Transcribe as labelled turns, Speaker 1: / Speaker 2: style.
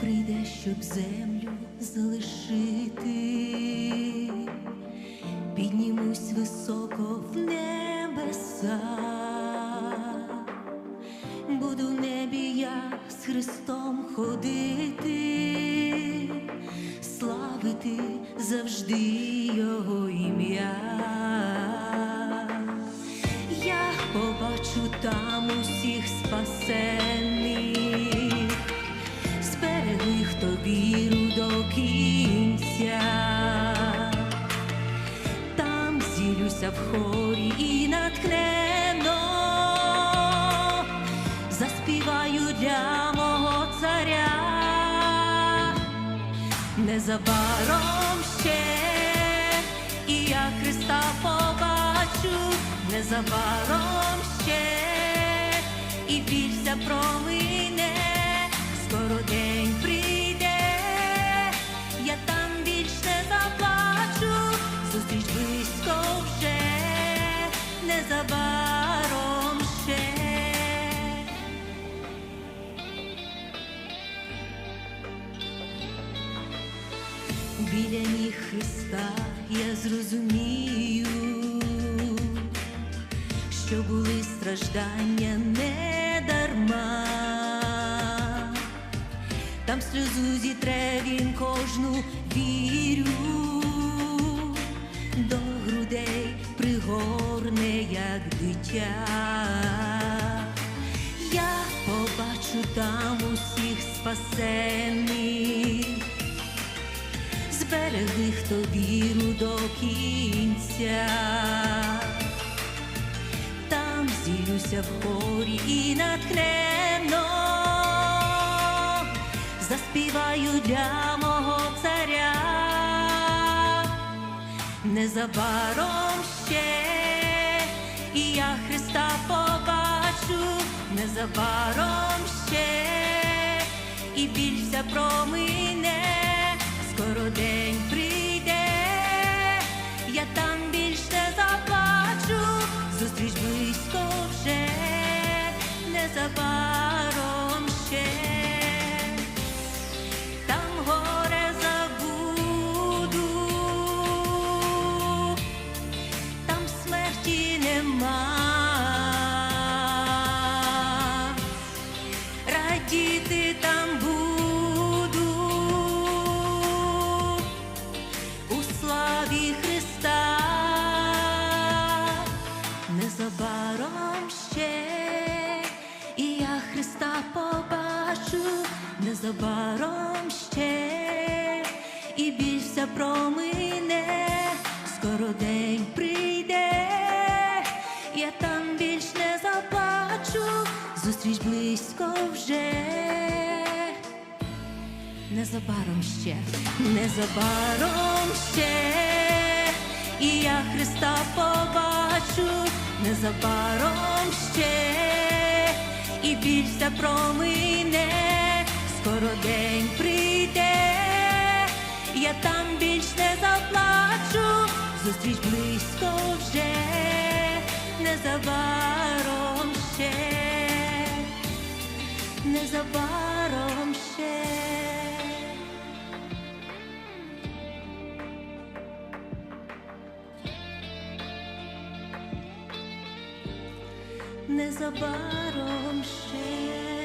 Speaker 1: прийде, щоб землю залишити, піднімусь високо в небеса, буду в небі я з Христом ходити, славити завжди Його ім'я. Зілюся в хорі і натхнено заспіваю для мого царя. Незабаром ще, і я Христа побачу, незабаром ще, і білься промине, скоро Біля ніг Христа я зрозумію, що були страждання не дарма, там сльозу зітре він кожну вірю, до грудей пригорне, як дитя. Я побачу там усіх спасених зберегли, хто віру до кінця, там зілюся в хорі і натхненно заспіваю для мого царя, незабаром ще, і я Христа побачу, незабаром ще, і білься промине, скоро день славі Христа, незабаром ще, і я Христа побачу, незабаром ще, і більше промине, скоро день прийде, незабаром ще, незабаром ще, і я Христа побачу, незабаром ще, і білься промине, скоро день прийде, я там більш не заплачу, зустріч близько вже, незабаром ще.